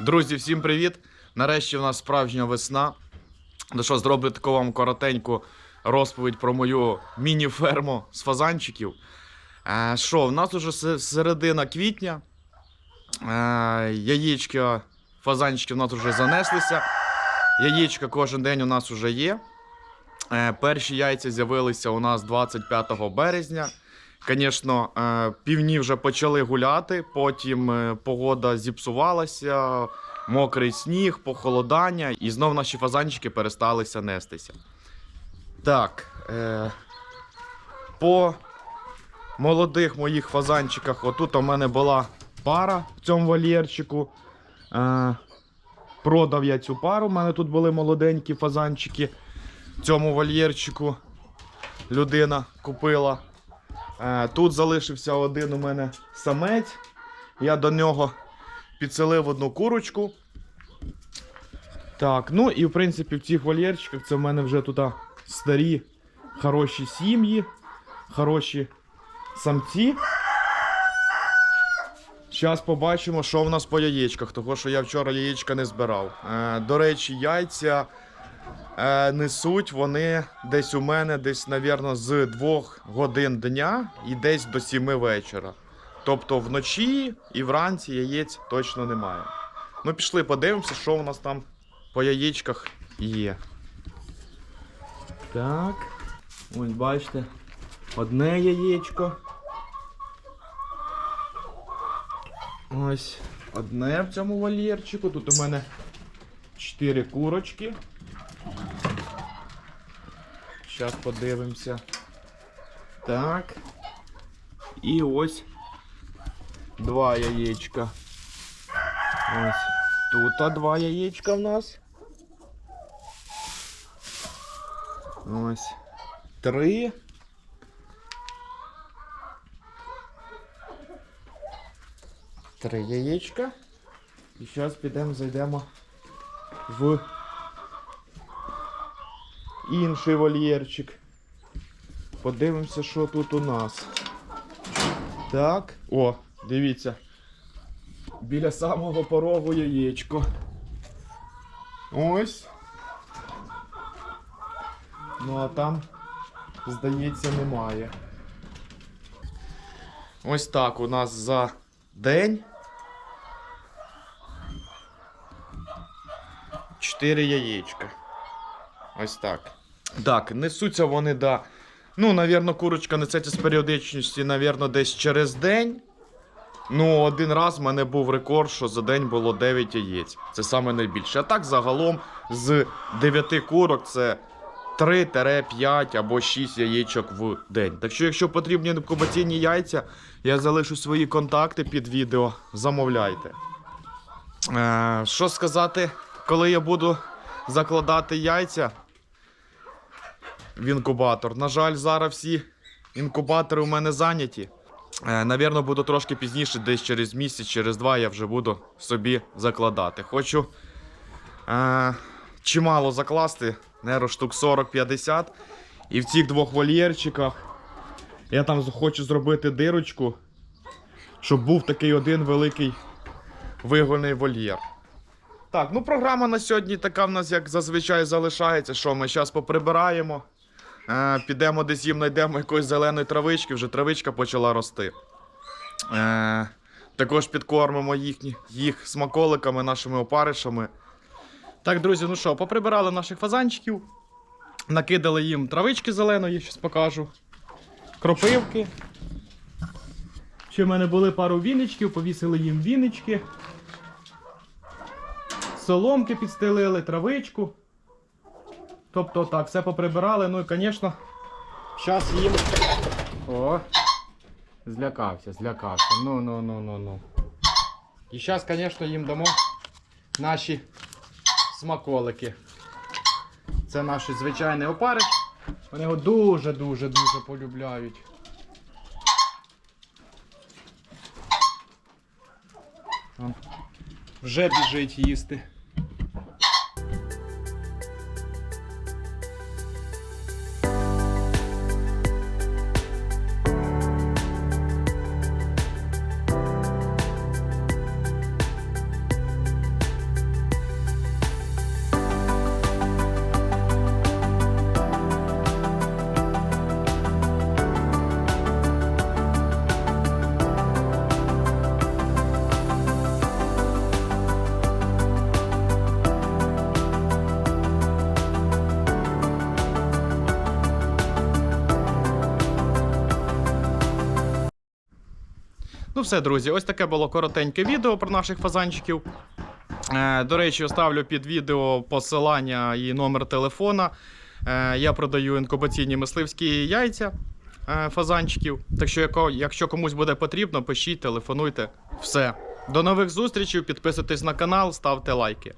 Друзі, всім привіт! Нарешті в нас справжня весна. Ну що, зроблю таку вам коротеньку розповідь про мою міні-ферму з фазанчиків. Е, Що, в нас уже се- середина квітня. Е, Яєчка, фазанчики в нас вже занеслися. Яєчка кожен день у нас вже є. Е, Перші яйця з'явилися у нас 25 березня. Звісно, е, півні вже почали гуляти, потім е, погода зіпсувалася, мокрий сніг, похолодання, і знов наші фазанчики пересталися нестися. Так, е, по молодих моїх фазанчиках, отут у мене була пара в цьому вольєрчику. Продав я цю пару. У мене тут були молоденькі фазанчики. В цьому вольєрчику людина купила. Е, Тут залишився один у мене самець. Я до нього підселив одну курочку. Так, ну і в принципі в цих вольєрчиках це в мене вже тут старі, хороші сім'ї, хороші самці. Зараз побачимо, що в нас по яєчках, того що я вчора яєчка не збирав. Е, до речі, яйця е, несуть вони десь у мене, десь, навірно, з 2 годин дня і десь до 7 вечора. Тобто вночі і вранці яєць точно немає. Ну, пішли, подивимося, що у нас там по яєчках є. Так. Ось бачите. Одне яєчко. Ось одне в цьому вольєрчику. Тут у мене 4 курочки. Зараз подивимося. Так. І ось два яєчка. Ось тут два яєчка в нас. Ось. Три. Три яєчка. І зараз підемо, зайдемо в інший вольєрчик. Подивимося, що тут у нас. Так. О, дивіться. Біля самого порогу яєчко. Ось. Ну а там, здається, немає. Ось так у нас за день. Чотири яєчка. Ось так. Так, несуться вони, да. Ну, навірно, курочка несеться з періодичністю, навірно, десь через день. Ну, один раз в мене був рекорд, що за день було 9 яєць. Це саме найбільше. А так загалом з 9 курок це 3-5 або 6 яєчок в день. Так що, якщо потрібні інкубаційні яйця, я залишу свої контакти під відео. Замовляйте. Е, що сказати, коли я буду закладати яйця в інкубатор? На жаль, зараз всі інкубатори у мене зайняті. Е, Навірно, буду трошки пізніше, десь через місяць, через два я вже буду собі закладати. Хочу е, чимало закласти, наверно, штук 40-50. І в цих двох вольєрчиках я там хочу зробити дирочку, щоб був такий один великий вигольний вольєр. Так, ну програма на сьогодні така в нас, як зазвичай, залишається. Що ми зараз поприбираємо. Е, підемо десь їм знайдемо якоїсь зеленої травички, вже травичка почала рости. Е, також підкормимо їхні, їх смаколиками, нашими опаришами. Так, друзі, ну що, поприбирали наших фазанчиків, накидали їм травички зеленої, щось покажу. Кропивки. Ще в мене були пару віничків, повісили їм вінички. Соломки підстелили, травичку. Тобто так, все поприбирали. Ну і, звісно, зараз їм. О! Злякався, злякався. Ну, ну, ну, ну, ну. І зараз, звісно, їм дамо наші смаколики. Це наш звичайний опариш. Вони його дуже-дуже дуже полюбляють. Вже біжить їсти. Ну все, друзі, ось таке було коротеньке відео про наших фазанчиків. Е, До речі, оставлю під відео посилання і номер телефона. Е, Я продаю інкубаційні мисливські яйця е, фазанчиків. Так що, якщо комусь буде потрібно, пишіть, телефонуйте. Все. До нових зустрічей, підписуйтесь на канал, ставте лайки.